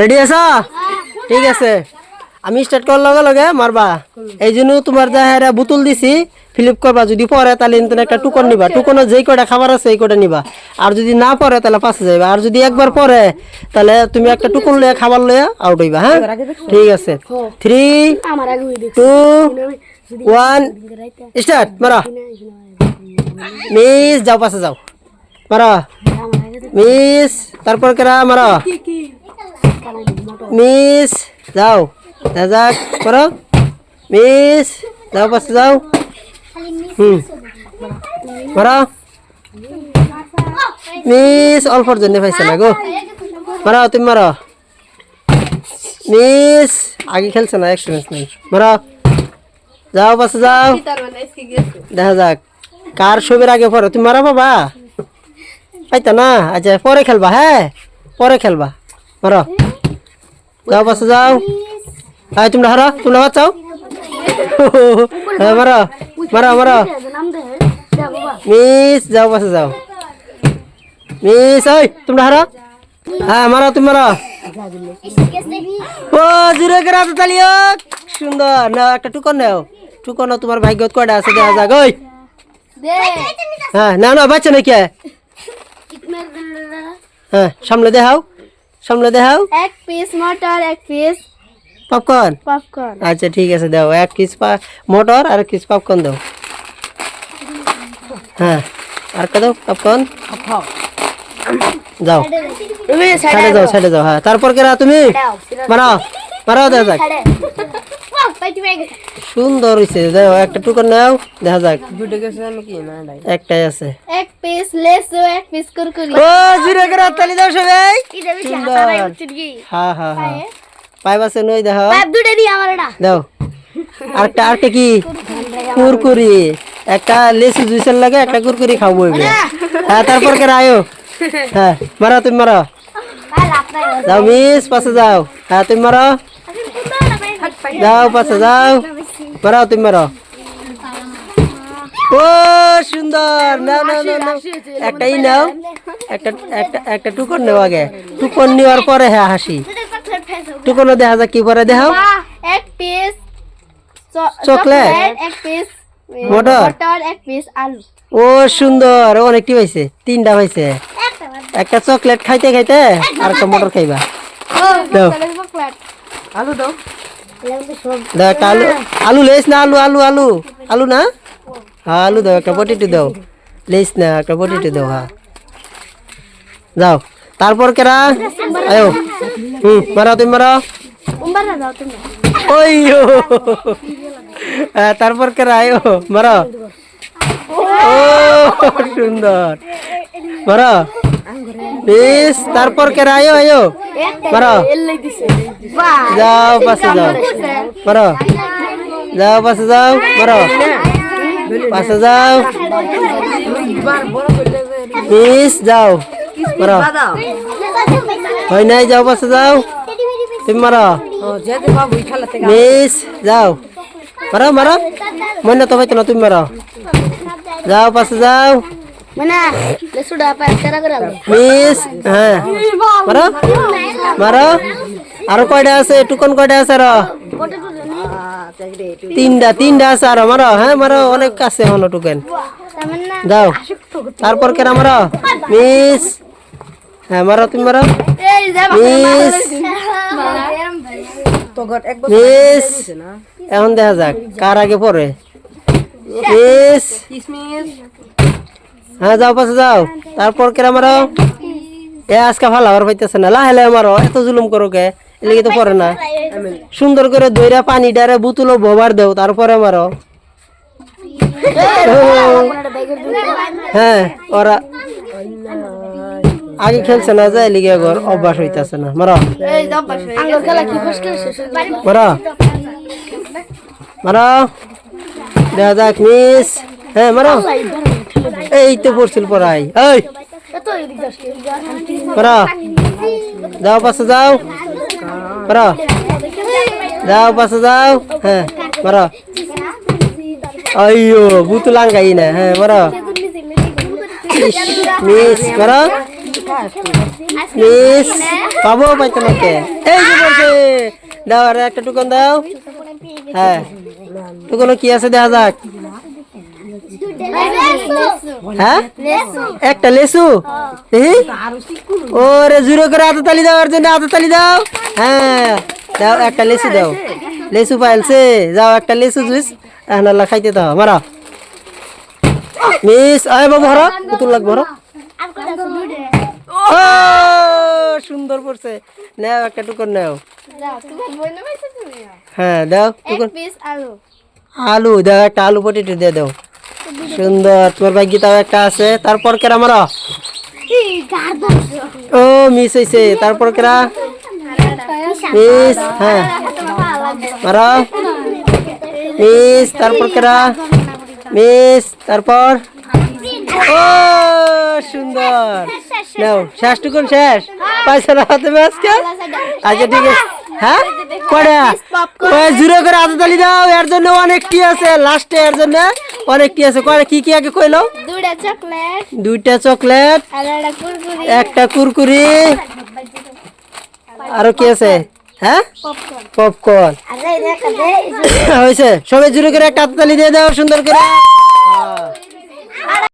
Ready আছা ঠিক আছে আমি স্টার্ট করার লগে লগে মারবা। এই জন্য তোমার যা হ্যাঁ বোতল দিছি ফিলিপ করবা। যদি পরে তাহলে ইন্টারনেট একটা টুকন নিবা। টুকনো যেই কটা খাবার আছে এই কটা নিবা। আর যদি না পরে তাহলে পাশে যাইবা। আর যদি একবার পরে তাহলে তুমি একটা টুকন লইয়া খাবার লইয়া আউট হইবা হ্যাঁ? ঠিক আছে। থ্রি আমার আগে ওই দেখছি। টু ওয়ান স্টার্ট মারা। মিস যাও পাশে যাও। মারা। মিস তারপর কেরা মারা। মিস যাও। যা যাক করো। মিস যাও পাশে, যাও। হুম। মারা মিস অল্পর জন্য পাইছে না গো। মারা তুমি মারা। মিস আগে খেলছে না এক্সপিরিয়েন্স নেই। মারা। যাও পাশে, যাও। দেখা যাক। কার ছবির আগে পরে তুমি মারা বাবা। পাইতা না? আচ্ছা পরে খেলবা হ্যাঁ? পরে খেলবা। মারো। যাও পাশে যাও। হ্যাঁ তোমরা হারো, তোমরা বাঁচাও হ্যাঁ মারো মারো মারো। মিস, যাও পাশে যাও। মিস ওই তোমরা হারো? হ্যাঁ মারো, তুমি মারো। ও জুড়ে করে হাতে তালিও সুন্দর। না, একটা টুকন নাও। টুকন তোমার ভাগ্যত কয়টা আছে, দেখা যাক। ওই। হ্যাঁ না না, বাচ্চা নাকি? হ্যাঁ সামনে দেখাও। সামনে দেখাও। এক পিস মটর এক পিস পপকর্ন পপকর্ন আচ্ছা ঠিক আছে দাও। এক কিস মোটর আর এক কিস পপকর্ন দাও। হ্যাঁ আর কা দাও। পপকর্ন যাও তুমি সাইডে যাও সাইডে যাও হ্যাঁ। তারপর কেরা তুমি? মারাও মারাও দেখা যাক সুন্দর হয়েছে দাও একটা টুকর নাও দেখা যাক। একটাই আছে। এক পিস লেসু এক পিস কুরকুরি। ও জিরে করে তালি দাও সবাই। এটা বেশি সুন্দর। হাতারাই হচ্ছে কি হ্যাঁ হ্যাঁ হ্যাঁ পাইপ আছে নই দেখো। পাইপ দুটো দি আমার এটা। দাও। আরেকটা আরেকটা কি? কুরকুরি। একটা লেসু জুসের লাগে একটা কুরকুরি খাব এবার হ্যাঁ তারপর কে আয়ো। হ্যাঁ মারো তুমি মারো। আর আপনার যাও মিস পাশে যাও। হ্যাঁ তুমি মারো। যাও পাশে যাও। মারো তুমি মারো ও সুন্দর। নাও নাও নাও নাও। একটাই নাও। একটা একটা একটা টুকন নেও আগে। টুকন নেওয়ার পরে হ্যাঁ হাসি। টুকনও দেখা যাক কি পরে দেখাও। এক পিস চকলেট? এক পিস মটর? এক পিস আলু। ও সুন্দর। অনেকটি পাইছে তিনটা পাইছে একটা চকলেট খাইতে খাইতে আর একটা মটর খাইবা। দাও। আলু দাও। দাও একটা আলু আলু লেস না, আলু আলু আলু। আলু না? হ্যাঁ আলু দাও, একটা পটেটো দাও। লেস না, একটা পটেটো দাও হ্যাঁ। যাও। তারপর কেরা? আয়ো। হুম, মারা, তুমি মারা। ওই হ্যাঁ তারপর কেরা? আয়ো, মারা। ও, সুন্দর। মারা। বেশ, তারপর কেরা আয়ো আয়ো। বাহ যাও পাশে যাও। মারো যাও পাশে যাও মারো পাশে যাও। মিস যাও। মারো হয় নাই, যাও পাশে যাও। তুমি মারো। মিস যাও। মারো মারো। মনে তো না, তুমি মারো। যাও পাশে যাও। মানে তেরা মিস হ্যাঁ। মারো মারো। আরও কয়টা আছে? টুকন কয়টা আছে? আরও। তিনটা তিনটা আছে আরও। মারো হ্যাঁ মারো অনেক আছে এখনও টুকেন। যাও। তারপর কেন মারো? মিস হ্যাঁ মারো তুমি মারো। মিস মিস এখন দেখা যাক কার আগে পরে মিস হ্যাঁ যাও, পাশে যাও। তারপর কেন মারো? এ, আজকে ভালো আবার পাইতেছে না। লাহে লাহে মারো। এত জুলুম করো কে? এলিগে তো পড়ে না। সুন্দর করে দইরা পানি ডারে বুতুলো ভোবার দেও, তারপরে মারো। হ্যাঁ ওরা আগে খেলছে না যায় লিগে ঘর অভ্যাস হইতাছে না। মারো। করে মারো। মারো। দেখা যাক, মিস। হ্যাঁ মারো। এই তো পড়ছিল পড়াই। এই। মারো যাও পাশে যাও। মারো যাও পাশে যাও। হ্যাঁ মারো আইয়ো বুতু লাঙ্গাই না। হ্যাঁ ইস, মিস মারো মিস পাবো পাইতো না কে এই যে বলছে দাও আরে একটা টুকন দাও। হ্যাঁ। টুকনো কি আছে দেখা যাক। হ্যাঁ? একটা লেসু? এই? ওরে জুড়ে করে হাতে তালি দাও ওর জন্য হাতে তালি দাও। হ্যাঁ দাও একটা লেসু দাও। লেসু পাইলছে। যাও একটা লেসু জুস। এখন আল্লাহ খাইতে দাও মারা। মিস আয় বাবু হরো পুতুল লাগবো হরো ও সুন্দর পড়ছে নাও একটা টুকর নাও। হ্যাঁ দাও টুকর। আলু দাও একটা আলু পটেটো দিয়ে দাও। সুন্দর তোমার ভাগ্যে তাও একটা আছে। তারপর কেরা মারো? ও মিস হয়েছে তারপর কেরা? মিস হ্যাঁ। মারা। মিস তারপর কেরা? মিস তারপর? ও সুন্দর। নাও শেষ। টুকুন শেষ পয়সা হাতে আজকে আচ্ছা ঠিক আছে। হ্যাঁ? ওই জুড়ে করে হাতে তালি দাও এর জন্য অনেকটি আছে লাস্টে এর জন্য অনেকটি আছে। কয়টা কি কি আগে কইলো? দুটা চকলেট দুইটা চকলেট একটা কুরকুরি। আরও কি আছে? হ্যাঁ? পপকর্ন হয়েছে। সবাই জুড়ে করে একটা হাততালি দিয়ে দাও সুন্দর করে।